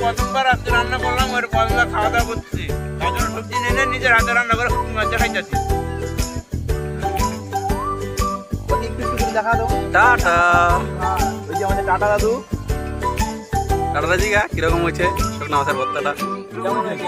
প্রথমবার আজকে রান্না করলাম ওর প্রথমবার খাওয়া দাওয়া করছি। তার জন্য সবজি এনে নিজের হাতে রান্না করে খুব মজা খাইতেছি ওকে দেখা দাও। টাটা। হ্যাঁ, ওই যে আমাদের টাটা দাদু। টাটা জিগা কীরকম হয়েছে? শুকনা মাছের ভর্তাটা কেমন হয়েছে